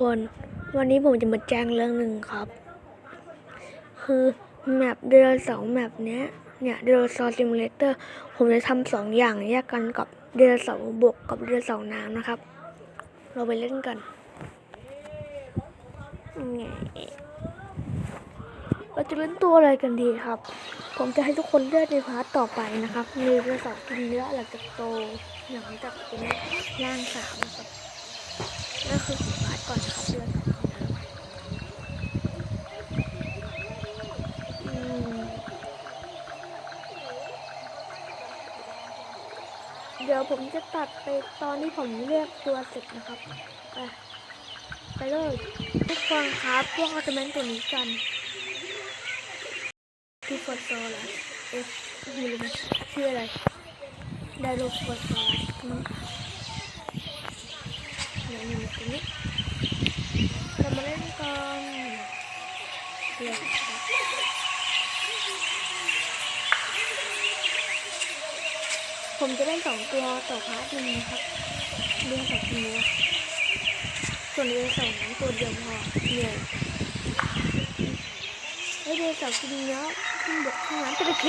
คนวันนี้ผมจะมาแจ้งเรื่องหนึ่งครับ คือแมปเดือนสองแมปเนี้ยเนี่ยเดือนซอซิมูเลเตอร์ผมจะทำสองอย่างแยกกันกับเดือนสองบกกับเดือนสองน้ำนะครับ เราไปเล่นกันแง่เราจะเล่นตัวอะไรกันดีครับ ผมจะให้ทุกคนเลือกในพาร์ทต่อไปนะครับ มีเดือนสองกินเนื้อหลังจากโตหลังจากเป็นร่างสามนะครับ นั่นคือของพาร์ทก่อนนะครับเดือนสอนเดี๋ยวผมจะตัดไปตอนที่ผมเลือกตัวเสร็จนะครับ ไปไปเลยทุกคนครับพวกเราจะเล่นตัวนี้กันที่ฟอร์โซล่ะเอ๊ะไม่รู้มันชื่ออะไรไดโลฟอร์โซ มั้งเดี๋ยวนี่ตัวนี้เรามาเล่นกันเดี๋ยวผมจะเล่นสองตัวต่อพาร์ทนึ่งนะครับเล่นสองตัวส่วนเล่นสองตัวเดียวพอเหนื่อยไอเล่นสองตัวเนี้ยขึ้นบกข้างหลังจะไปเค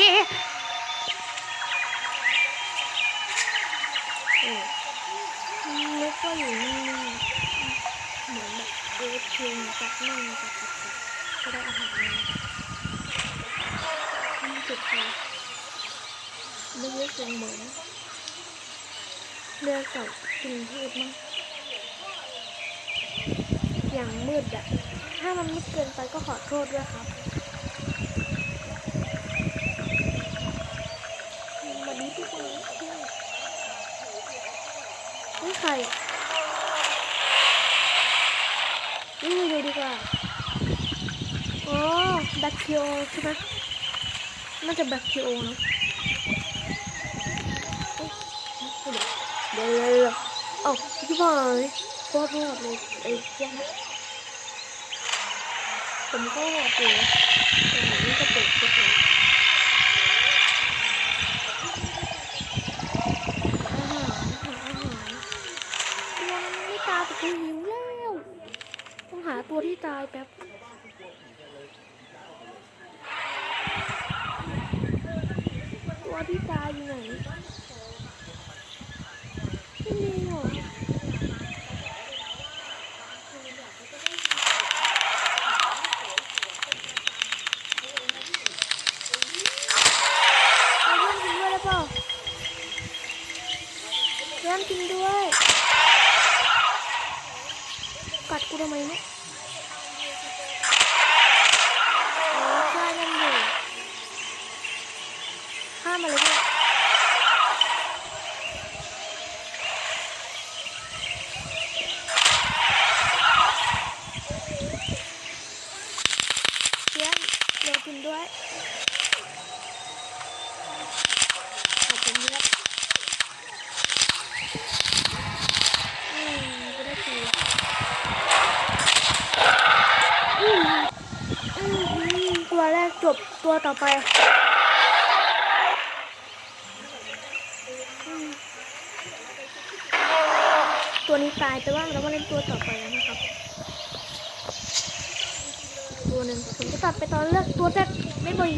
เออแล้วก็อยู่นิ่ มือนแบบเอฟเพลงจับนั่งจับจับจับก็ได้อาหารมานี่จุดไฟไม่ได้เสียงเหมือนเรือเสากินพืชมั้งอย่างมืดอะถ้ามันมืดเกินไปก็ขอโทษด้วยครับวันนี้ทุกคนนี่ใครนี่มา ดีกว่าอ๋อแบคทีโอใช่ไหมน่าจะแบคทีโอเนาะเดี๋ยวเดี๋ยวเดี๋ยวเอ้าพี่บอยโคตรโหดเลยไอ้เจ้าผมก็ปวดอยู่แต่ผมนี่ก็เปิดก็เลยอาหารหาอาหารตัวมันไม่ตายแต่กูหิวแล้ว ตัวที่ตายแป๊บตัวที่ตายอยู่ไหน ไม่มีหรอเอาเพื่อนกินด้วยได้เปล่าเพื่อนกินด้วย กัดกูทำไมเนี่ยอ๋อใช่นั่นอยู่ห้ามมาเลยเนี่ยเพื่อนเดี๋ยวกินด้วยขอบคุณเพื่อนอืมก็ได้กินแล้วอืมอืมตัวแรกจบตัวต่อไปอืม ตายแต่ว่าเรามาเล่นตัวต่อไปแล้วนะครับ ตัวหนึ่งผมจะตัดไปตอนเลือกตัวแรกไม่บ่อย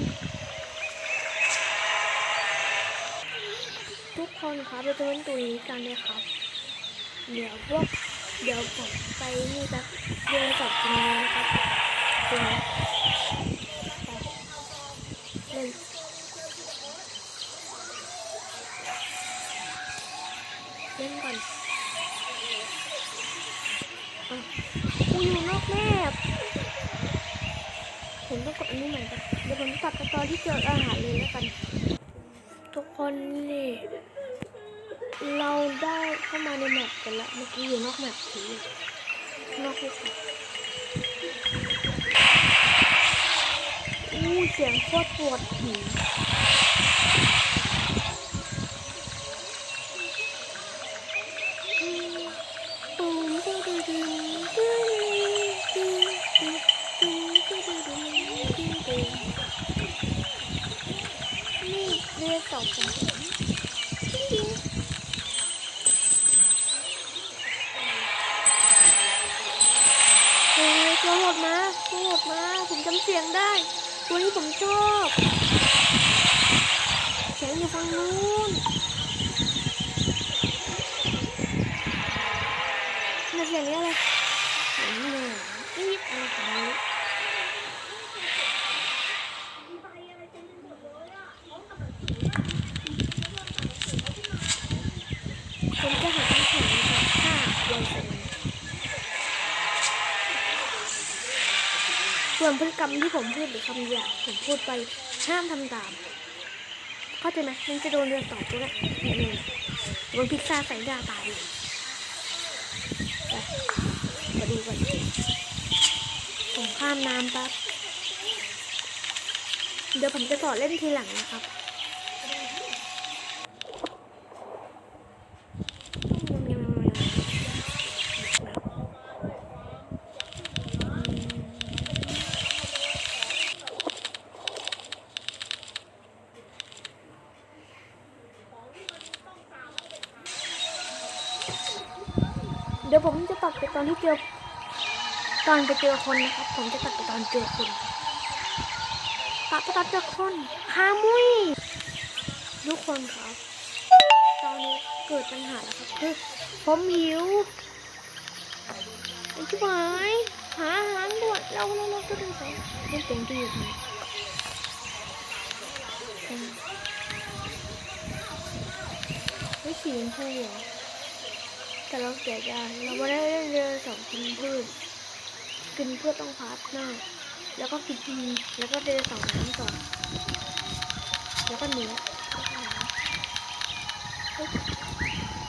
ทุกคนครับเราจะเล่นตัวนี้กันเลยครับ เดี๋ยวพวกเดี๋ยวผมไปนี่แบบเดินจับตรงนี้นะครับตัวเล่นเล่นก่อน กูอยู่นอกแมปผมต้องกดอันนี้ใหม่กันเดี๋ยวผมตัดไปตอนที่เจออาหารเลยแล้วกัน ทุกคนนี่เราได้เข้ามาในแมปกันแล้วเมื่อกี้อยู่นอกแมปสีนอกภูเขาอู้เสียงโคตรปวดหู ดมาโหดมา ผมจำเสียงได้ ตัวนี้ผมชอบเสียงอยู่ฝั่งนู้นน่าเสียงนี้อะไรเสียงเหนืออีดอะไรของมัน ผมจะหาคำถามนะครับถ้าวันเสาร์ส่ วนพฤติกรรมที่ผมพูดหรือคำหยาบผมพูดไปห้ามทำตามเข้าใจไหมมันจะโดนเรือต่อตัวนะนี่งโดนพิซซ่าใส่ยาตายเลยมาดูกันผมข้ามน้ำปั๊บเดี๋ยวผมจะสอนเล่นทีหลังนะครับ ตัดไปตอนที่เจอตอนไปเจอคนนะครับ ผมจะตัดไปตอนเจอคนตัดไปตอนเจอคนฮามุยทุกคนครับ ตอนนี้เกิดปัญหาแล้วครับคือผมหิวไอ้ชิบหายหาอาหารด่วนเราเราเราก็ดูไปเล่นเต็มที่อยู่ครับอืมไม่ฉีนใช่เหรอ แต่เราเสียดายเราไม่ได้เล่นเรือสองคนพืชกินเพื่อต้องพาร์ทหน้า แล้วก็กินทีแล้วก็เรือสองน้ำก่อนแล้วก็เนื้อ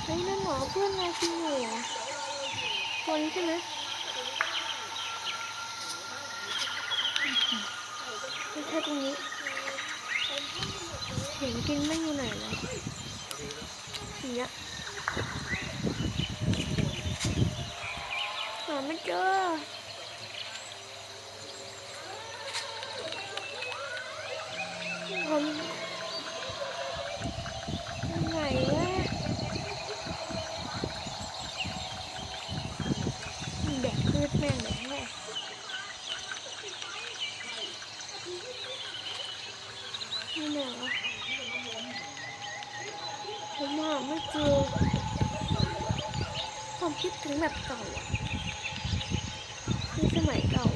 เฮ้ยนั่นหมอเพื่อนนายจริงเหรอตัวนี้ใช่ไหมไม่ใช่ตรงนี้เห็นกินไม่อยู่ไหนแล้วอย่างเงี้ย หา ไม่เจอผมไหนวะแดกพืชแม่งเลยแม่นี่ไหนวะผมหาไม่เจอผมคิดถึงแบบเก่าอะ มัยเก่า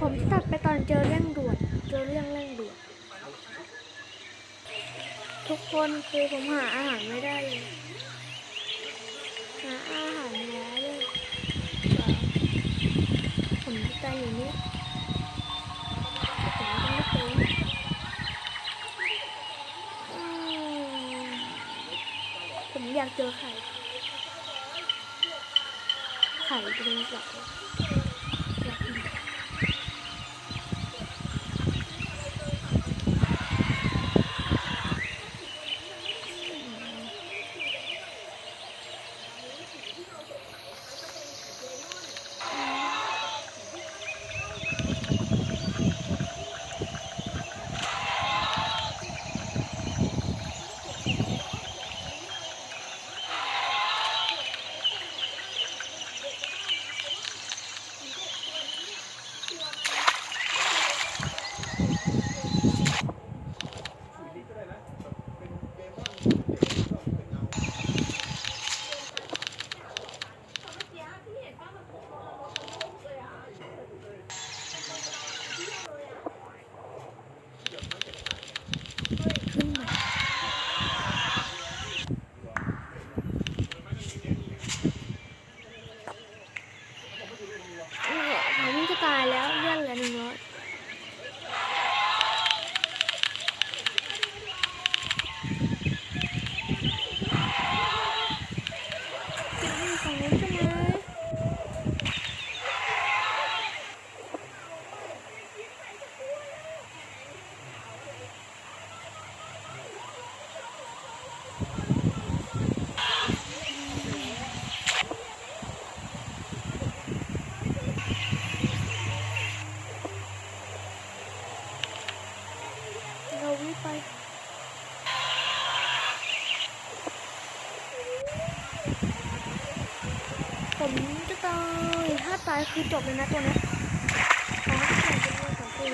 ผมจะตัดไปตอนเจอเรื่องด่วนเจอเรื่องเร่งด่วนทุกคนคือผมหาอาหารไม่ได้เลย หาอาหารไม่ได้เลยผมจะตายอยู่นี่ผมต้องไม่เจออืมผมอยาก เจอไข่ ไข่เป็นสัตว์ ถ้าตายคือจบเลยนะตัวนี้ขอให้แข่งเป็นเรื่งของตั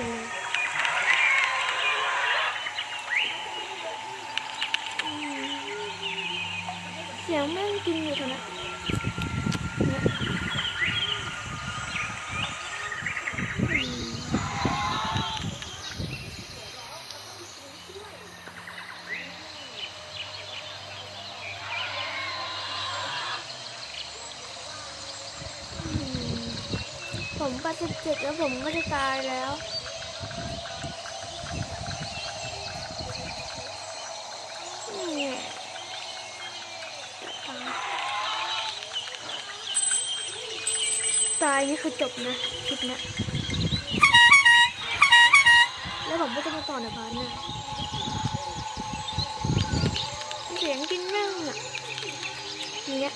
เจ็บแล้วผมก็จะตายแล้ว นี่ตายตายนี่คือจบนะคลิปนี้ยแล้วผมก็จะมาต่อในพาร์ทเนี่ยเสียงกินแม่งอะอย่างเงี้ย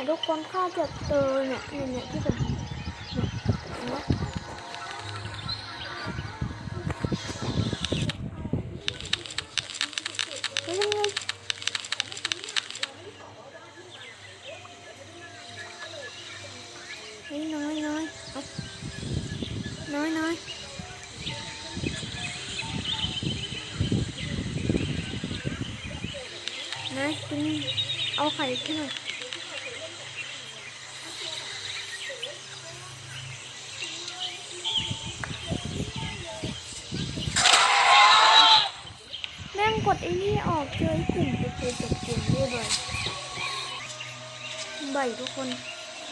เนี่ทุกคนข้าจะเจอเนี่ยเนี่ยเนี่ยที่ผมเนี่ยเห็นไหมเฮ้ยยังไงเฮ้ยน้อยน้อยน้อยน้อยน้อยกินเอาไข่ขึ้นหน่อยแม่งกดไอ้นี่ออกเจอไอ้กลุ่มไปเจอจบเกมเรียบร้อยใบทุกคน